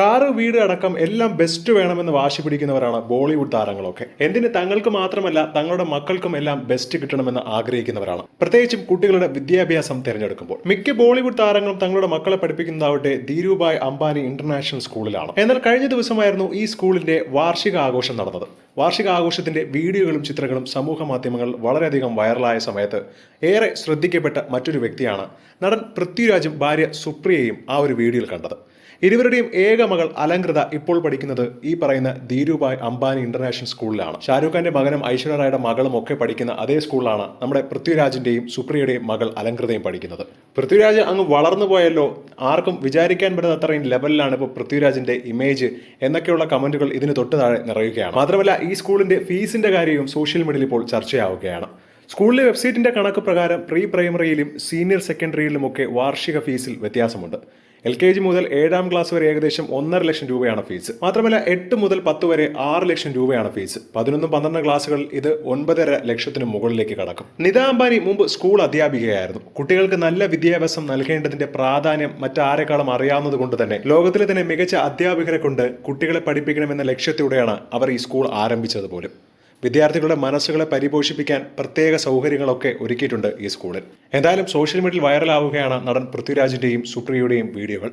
Car വീട് അടക്കം എല്ലാം ബെസ്റ്റ് വേണമെന്ന് വാശി പിടിക്കുന്നവരാണ് ബോളിവുഡ് താരങ്ങളൊക്കെ. എന്തിന് തങ്ങൾക്ക് മാത്രമല്ല തങ്ങളുടെ മക്കൾക്കും എല്ലാം ബെസ്റ്റ് കിട്ടണമെന്ന് ആഗ്രഹിക്കുന്നവരാണ്. പ്രത്യേകിച്ചും കുട്ടികളുടെ വിദ്യാഭ്യാസം തിരഞ്ഞെടുക്കുമ്പോൾ. മിക്ക ബോളിവുഡ് താരങ്ങളും തങ്ങളുടെ മക്കളെ പഠിപ്പിക്കുന്നതാവട്ടെ ധീരുഭായ് അംബാനി ഇന്റർനാഷണൽ സ്കൂളിലാണ് എന്നാൽ കഴിഞ്ഞ ദിവസമായിരുന്നു ഈ സ്കൂളിന്റെ വാർഷിക ആഘോഷം നടന്നത്. വാർഷിക ആഘോഷത്തിന്റെ വീഡിയോകളും ചിത്രങ്ങളും സമൂഹ മാധ്യമങ്ങൾ വളരെയധികം വൈറലായ സമയത്ത് ഏറെ ശ്രദ്ധിക്കപ്പെട്ട മറ്റൊരു വ്യക്തിയാണ് നടൻ പൃഥ്വിരാജും ഭാര്യ സുപ്രിയയും ആ ഒരു വീഡിയോയിൽ കണ്ടത്. ഇരുവരുടെയും ഏക മകൾ അലങ്കൃത ഇപ്പോൾ പഠിക്കുന്നത് ഈ പറയുന്ന ധീരുഭായ് അംബാനി ഇന്റർനാഷണൽ സ്കൂളിലാണ്. ഷാരൂഖ് ഖാന്റെ മകനും ഐശ്വര്യ റായുടെ മകളും ഒക്കെ പഠിക്കുന്ന അതേ സ്കൂളിലാണ് നമ്മുടെ പൃഥ്വിരാജിന്റെയും സുപ്രിയയുടെയും മകൾ അലങ്കൃതയും പഠിക്കുന്നത്. പൃഥ്വിരാജ് അങ്ങ് വളർന്നു പോയല്ലോ. ആർക്കും വിചാരിക്കാൻ പറ്റുന്ന അത്രയും ലെവലിലാണ് ഇപ്പോൾ പൃഥ്വിരാജിന്റെ ഇമേജ് എന്നൊക്കെയുള്ള കമന്റുകൾ ഇതിന് തൊട്ട് താഴെ നിറയുകയാണ്. മാത്രമല്ല ഈ സ്കൂളിന്റെ ഫീസിന്റെ കാര്യവും സോഷ്യൽ മീഡിയയിൽ ഇപ്പോൾ ചർച്ചയാവുകയാണ്. സ്കൂളിലെ വെബ്സൈറ്റിന്റെ കണക്ക് പ്രകാരം പ്രീ പ്രൈമറിയിലും സീനിയർ സെക്കൻഡറിയിലും ഒക്കെ വാർഷിക ഫീസിൽ വ്യത്യാസമുണ്ട്. എൽ കെ ജി മുതൽ ഏഴാം ക്ലാസ് വരെ ഏകദേശം ഒന്നര ലക്ഷം രൂപയാണ് ഫീസ് മാത്രമല്ല എട്ട് മുതൽ പത്ത് വരെ ആറ് ലക്ഷം രൂപയാണ് ഫീസ് പതിനൊന്നും പന്ത്രണ്ട് ക്ലാസ്സുകളിൽ ഇത് ഒൻപതര ലക്ഷത്തിന് മുകളിലേക്ക് കടക്കും. നിത അംബാനി മുമ്പ് സ്കൂൾ അധ്യാപികയായിരുന്നു. കുട്ടികൾക്ക് നല്ല വിദ്യാഭ്യാസം നൽകേണ്ടതിന്റെ പ്രാധാന്യം മറ്റാരെക്കാളും അറിയാവുന്നത് കൊണ്ട് തന്നെ ലോകത്തിലെ തന്നെ മികച്ച അധ്യാപകരെ കൊണ്ട് കുട്ടികളെ പഠിപ്പിക്കണമെന്ന ലക്ഷ്യത്തോടെയാണ് അവർ ഈ സ്കൂൾ ആരംഭിച്ചത് പോലും. വിദ്യാർത്ഥികളുടെ മനസ്സുകളെ പരിപോഷിപ്പിക്കാൻ പ്രത്യേക സൗകര്യങ്ങളൊക്കെ ഒരുക്കിയിട്ടുണ്ട് ഈ സ്കൂളിൽ. എന്തായാലും സോഷ്യൽ മീഡിയയിൽ വൈറലാവുകയാണ് നടൻ പൃഥ്വിരാജിന്റെയും സുപ്രിയയുടെയും വീഡിയോകൾ.